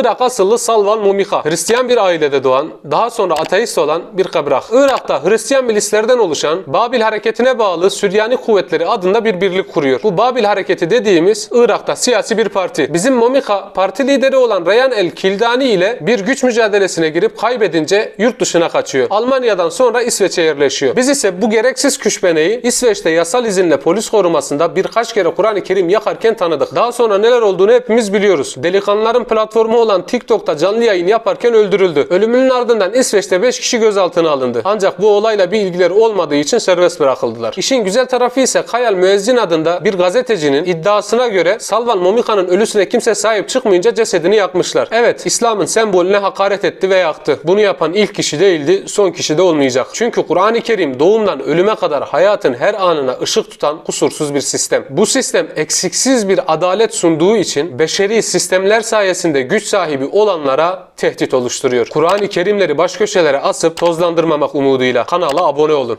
Irak asıllı Salvan Mumika, Hristiyan bir ailede doğan, daha sonra ateist olan bir kabrak. Irak'ta Hristiyan milislerden oluşan Babil hareketine bağlı Süryani kuvvetleri adında bir birlik kuruyor. Bu Babil hareketi dediğimiz Irak'ta siyasi bir parti. Bizim Mumika parti lideri olan Reyhan el Kildani ile bir güç mücadelesine girip kaybedince yurt dışına kaçıyor. Almanya'dan sonra İsveç'e yerleşiyor. Biz ise bu gereksiz küşbeneyi İsveç'te yasal izinle polis korumasında birkaç kere Kur'an-ı Kerim yakarken tanıdık. Daha sonra neler olduğunu hepimiz biliyoruz. Delikanlıların platformu olan TikTok'ta canlı yayın yaparken öldürüldü. Ölümünün ardından İsveç'te 5 kişi gözaltına alındı. Ancak bu olayla bir ilgileri olmadığı için serbest bırakıldılar. İşin güzel tarafı ise Kayal Müezzin adında bir gazetecinin iddiasına göre Salvan Momika'nın ölüsüne kimse sahip çıkmayınca cesedini yakmışlar. Evet, İslam'ın sembolüne hakaret etti ve yaktı. Bunu yapan ilk kişi değildi, son kişi de olmayacak. Çünkü Kur'an-ı Kerim doğumdan ölüme kadar hayatın her anına ışık tutan kusursuz bir sistem. Bu sistem eksiksiz bir adalet sunduğu için beşeri sistemler sayesinde güç sahibi olanlara tehdit oluşturuyor. Kur'an-ı Kerimleri baş köşelere asıp tozlandırmamak umuduyla kanala abone olun.